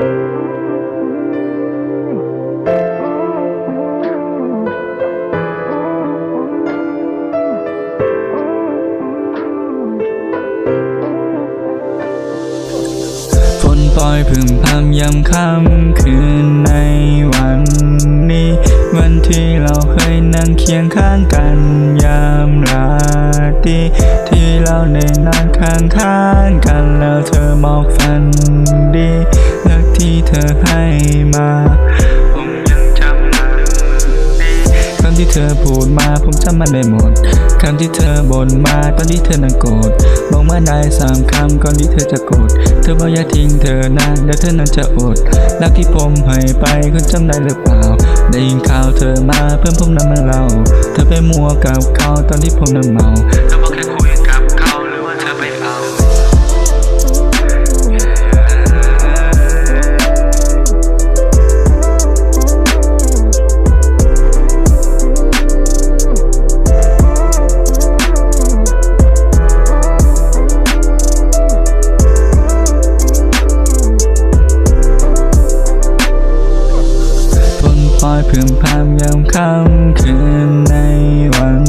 ปล่อยพึมพำยามค่ำคืนในวันนี้ วันที่เราเคยนั่งเคียงข้างกันยามราตรีที่เราได้นอนข้างๆกันแล้วเธอมอกฝัน เธอพูดมาผมจำมันได้หมดคำที่เธอบ่นมาตอนที่เธอนั่งโกรธบอกมาได้สามคำก่อนที่เธอจะโกรธเธอบอกอย่าทิ้งเธอนะเดี๋ยวเธอนั้นจะอดรักที่ผมให้ไปคุณจำได้หรือเปล่า ได้ยินข่าวเธอมาเพื่อนผมนั้นมาเล่า เธอไปมัวกับเขาตอนที่ผมนั้นเมา พึมพำยามค่ำคืนในวัน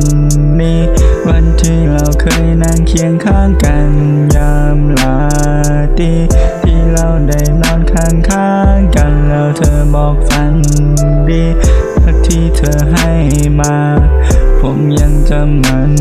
นี้ วันที่เราเคยนั่งเคียงข้างกันยามลาตรีที่เราได้นอนข้างข้างกันแล้วเธอบอกฝันดีรักที่เธอให้มา ผมยังจำมัน